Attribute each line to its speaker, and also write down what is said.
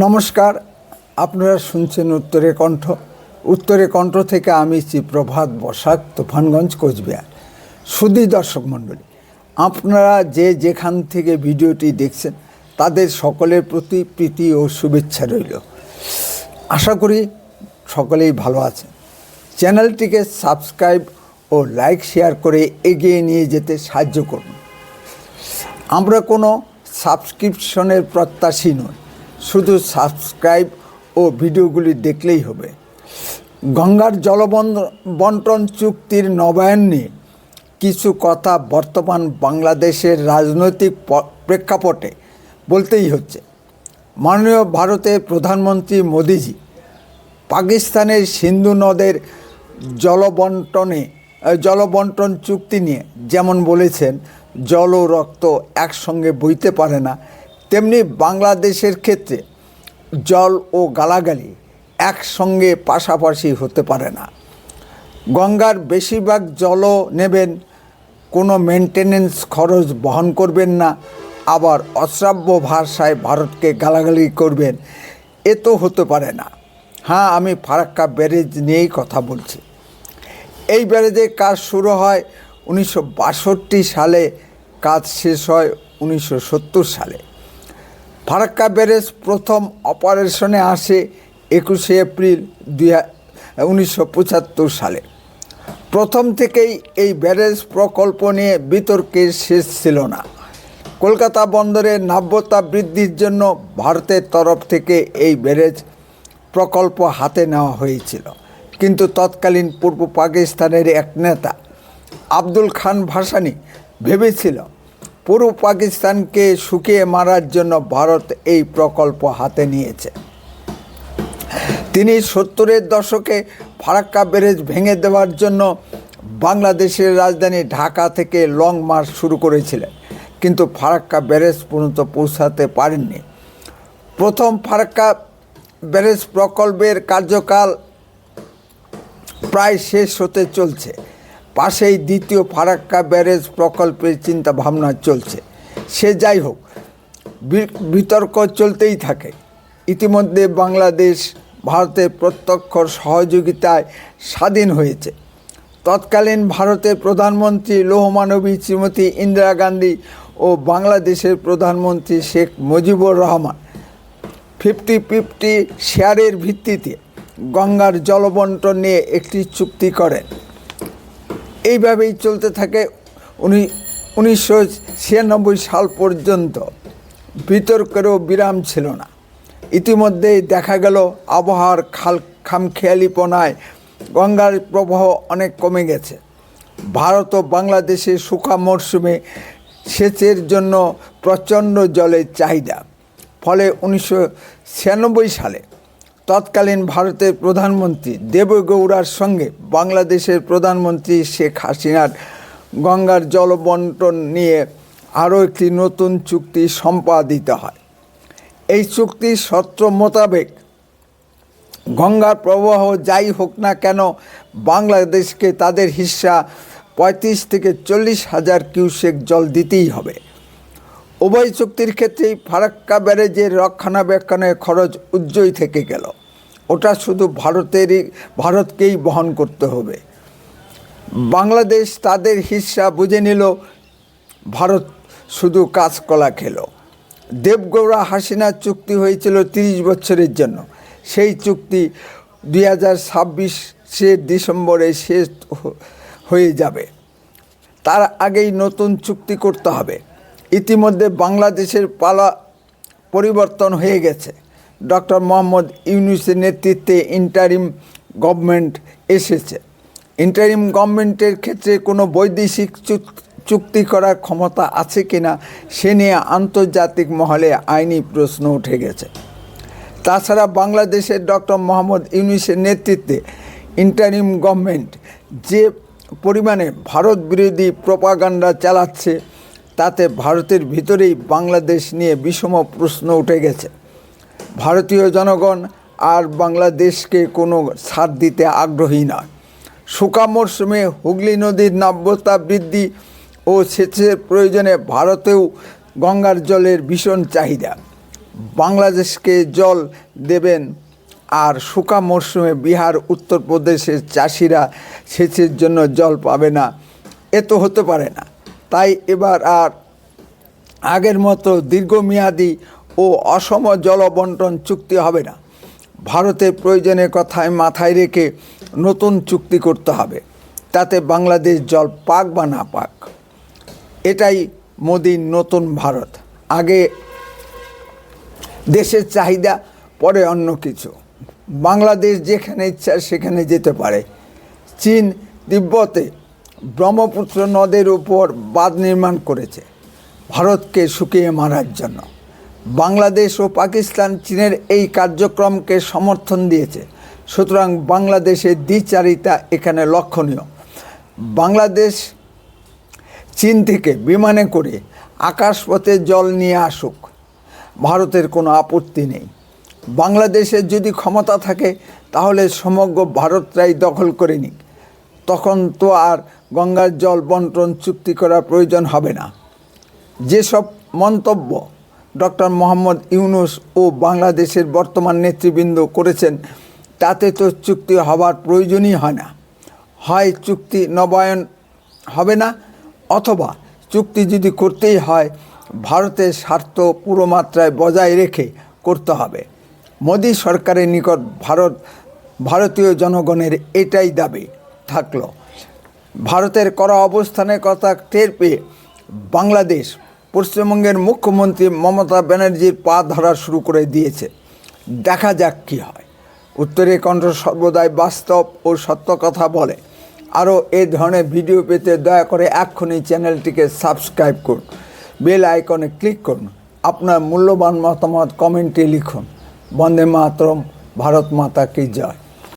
Speaker 1: নমস্কার, আপনারা শুনছেন উত্তরে কণ্ঠ। উত্তরে কণ্ঠ থেকে আমি শ্রী প্রভাত বসাক, তুফানগঞ্জ, কোচবিহার। সুদী দর্শক মণ্ডলী, আপনারা যে যেখান থেকে ভিডিওটি দেখছেন, তাদের সকলের প্রতি প্রীতি ও শুভেচ্ছা রইল। আশা করি সকলেই ভালো আছেন। চ্যানেলটিকে সাবস্ক্রাইব ও লাইক, শেয়ার করে এগিয়ে নিয়ে যেতে সাহায্য করুন। আমরা কোনো সাবস্ক্রিপশনের প্রত্যাশী নই। শুধু সাবস্ক্রাইব ও ভিডিওগুলি দেখলেই হবে। গঙ্গার জলবন্ধ বন্টন চুক্তির নবায়ন নিয়ে কিছু কথা বর্তমান বাংলাদেশের রাজনৈতিক প্রেক্ষাপটে বলতেই হচ্ছে। মাননীয় ভারতের প্রধানমন্ত্রী মোদিজি পাকিস্তানের সিন্ধু নদের জলবন্টনে জলবন্টন চুক্তি নিয়ে যেমন বলেছেন, জল ও রক্ত একসঙ্গে বইতে পারে না তেমনি বাংলাদেশের ক্ষেত্রে জল ও গালাগালি একসঙ্গে পাশাপাশি হতে পারে না। গঙ্গার বেশিরভাগ জলও নেবেন, কোনো মেনটেনেন্স খরচ বহন করবেন না, আবার অশ্রাব্য ভাষায় ভারতকে গালাগালি করবেন, এ তো হতে পারে না। হ্যাঁ আমি ফারাক্কা ব্যারেজ নিয়েই কথা বলছি। এই ব্যারেজের কাজ শুরু হয় উনিশশো বাষট্টি সালে, কাজ শেষ হয় উনিশশো সত্তর সালে। ফারাক্কা ব্যারেজ প্রথম অপারেশনে আসে একুশে এপ্রিল দুই উনিশশো সালে। প্রথম থেকেই এই ব্যারেজ প্রকল্প নিয়ে বিতর্কের শেষ ছিল না। কলকাতা বন্দরের নাব্যতা বৃদ্ধির জন্য ভারতের তরফ থেকে এই ব্যারেজ প্রকল্প হাতে নেওয়া হয়েছিল। কিন্তু তৎকালীন পূর্ব পাকিস্তানের এক নেতা, আব্দুল খান ভাসানি, ভেবেছিল পূর্ব পাকিস্তানকে শুকিয়ে মারার জন্য ভারত এই প্রকল্প হাতে নিয়েছে। তিনি সত্তরের দশকে ফারাক্কা ব্যারেজ ভেঙে দেওয়ার জন্য বাংলাদেশের রাজধানী ঢাকা থেকে লং মার্চ শুরু করেছিলেন। কিন্তু ফারাক্কা ব্যারেজ পর্যন্ত পৌঁছাতে পারেননি। প্রথম ফারাক্কা ব্যারেজ প্রকল্পের কার্যকাল প্রায় শেষ হতে চলছে। পাশেই দ্বিতীয় ফারাক্কা ব্যারেজ প্রকল্পের চিন্তা ভাবনা চলছে। সে যাই হোক বিতর্ক চলতেই থাকে। ইতিমধ্যে বাংলাদেশ ভারতের প্রত্যক্ষ সহযোগিতায় স্বাধীন হয়েছে। তৎকালীন ভারতের প্রধানমন্ত্রী লৌহমানবী শ্রীমতী ইন্দিরা গান্ধী ও বাংলাদেশের প্রধানমন্ত্রী শেখ মুজিবুর রহমান ফিফটি ফিফটি শেয়ারের ভিত্তিতে গঙ্গার জলবন্টন নিয়ে একটি চুক্তি করেন। এইভাবেই চলতে থাকে উনি উনিশশো ছিয়ানব্বই সাল পর্যন্ত। বিতর্কেরও বিরাম ছিল না। ইতিমধ্যেই দেখা গেল আবহাওয়ার খাল খামখেয়ালিপনায় গঙ্গার প্রবাহ অনেক কমে গেছে। ভারত ও বাংলাদেশের শুকা মরশুমে সেচের জন্য প্রচণ্ড জলের চাহিদা। ফলে উনিশশো ছিয়ানব্বই সালে তৎকালীন ভারতের প্রধানমন্ত্রী দেবগৌড়ার সঙ্গে বাংলাদেশের প্রধানমন্ত্রী শেখ হাসিনার গঙ্গার জলবন্টন নিয়ে আরও একটি নতুন চুক্তি সম্পাদিত হয়। এই চুক্তির শর্ত মোতাবেক গঙ্গার প্রবাহ যাই হোক না কেন বাংলাদেশকে তাদের হিস্সা পঁয়ত্রিশ থেকে চল্লিশ হাজার কিউসেক জল দিতেই হবে। উভয় চুক্তির ক্ষেত্রেই ফারাক্কা ব্যারেজের রক্ষণাবেক্ষণের খরচ উজ্জ্বল থেকে গেল। ওটা শুধু ভারতেরই, ভারতকেই বহন করতে হবে। বাংলাদেশ তাদের হিস্সা বুঝে নিল, ভারত শুধু কাজকলা খেলো। দেবগৌড়া হাসিনা চুক্তি হয়েছিল তিরিশ বছরের জন্য। সেই চুক্তি দুই হাজার ছাব্বিশের ডিসেম্বরে শেষ হয়ে যাবে। তার আগেই নতুন চুক্তি করতে হবে। ইতিমধ্যে বাংলাদেশের পালা পরিবর্তন হয়ে গেছে। ডক্টর মোহাম্মদ ইউনুসের নেতৃত্বে ইন্টারিম গভর্নমেন্ট এসেছে। ইন্টারিম গভর্নমেন্টের ক্ষেত্রে কোনো বৈদেশিক চুক- চুক্তি করার ক্ষমতা আছে কিনা সে নিয়ে আন্তর্জাতিক মহলে আইনি প্রশ্ন উঠে গেছে। তাছাড়া বাংলাদেশের ডক্টর মোহাম্মদ ইউনুসের নেতৃত্বে ইন্টারিম গভর্নমেন্ট যে পরিমাণে ভারত বিরোধী প্রপাগান্ডা চালাচ্ছে তাতে ভারতের ভিতরেই বাংলাদেশ নিয়ে বিষম প্রশ্ন উঠে গেছে। ভারতীয় জনগণ আর বাংলাদেশকে কোনো ছাড় দিতে আগ্রহী নয় শুকা মরশুমে হুগলি নদীর নাব্যতা বৃদ্ধি ও সেচের প্রয়োজনে ভারতেও গঙ্গার জলের ভীষণ চাহিদা। বাংলাদেশকে জল দেবেন আর শুকা মরশুমে বিহার, উত্তরপ্রদেশের চাষিরা সেচের জন্য জল পাবে না। এ তো হতে পারে না। তাই এবার আর আগের মতো দীর্ঘমেয়াদী ও অসম জলবন্টন চুক্তি হবে না। ভারতের প্রয়োজনের কথায় মাথায় রেখে নতুন চুক্তি করতে হবে, তাতে বাংলাদেশ জল পাক বা না পাক। এটাই মোদির নতুন ভারত। আগে দেশের চাহিদা, পরে অন্য কিছু। বাংলাদেশ যেখানে ইচ্ছা সেখানে যেতে পারে। চীন তিব্বতে ব্রহ্মপুত্র নদের উপর বাঁধ নির্মাণ করেছে। ভারতকে শুকিয়ে মারার জন্য। বাংলাদেশ ও পাকিস্তান চীনের এই কার্যক্রমকে সমর্থন দিয়েছে। সুতরাং বাংলাদেশের দ্বিচারিতা এখানে লক্ষণীয়। বাংলাদেশ চীন থেকে বিমানে করে আকাশপথে জল নিয়ে আসুক। ভারতের কোনো আপত্তি নেই। বাংলাদেশের যদি ক্ষমতা থাকে, তাহলে সমগ্র ভারতটাই দখল করে নিক। তখন তো আর গঙ্গার জল বন্টন চুক্তি করার প্রয়োজন হবে না। যেসব মন্তব্য ডক্টর মোহাম্মদ ইউনুস ও বাংলাদেশের বর্তমান নেতৃবৃন্দ করেছেন, তাতে তো চুক্তি হবার প্রয়োজনই হয় না। হয় চুক্তি নবায়ন হবে না, অথবা চুক্তি যদি করতেই হয়, ভারতের স্বার্থ পুরো মাত্রায় বজায় রেখে করতে হবে। মোদী সরকারের নিকট ভারত, ভারতীয় জনগণের এটাই দাবি থাকল। ভারতের করা অবস্থানের কথা টের পেয়ে বাংলাদেশ পশ্চিমবঙ্গের মুখ্যমন্ত্রী মমতা ব্যানার্জির পা ধরা শুরু করে দিয়েছে। দেখা যাক কী হয়। উত্তরে কণ্ঠ সর্বদাই বাস্তব ও সত্য কথা বলে। আরও এ ধরনের ভিডিও পেতে দয়া করে এক্ষুনি চ্যানেলটিকে সাবস্ক্রাইব করুন। বেল আইকনে ক্লিক করুন। আপনার মূল্যবান মতামত কমেন্টে লিখুন। বন্দে মাতরম, ভারত মাতা কি জয়।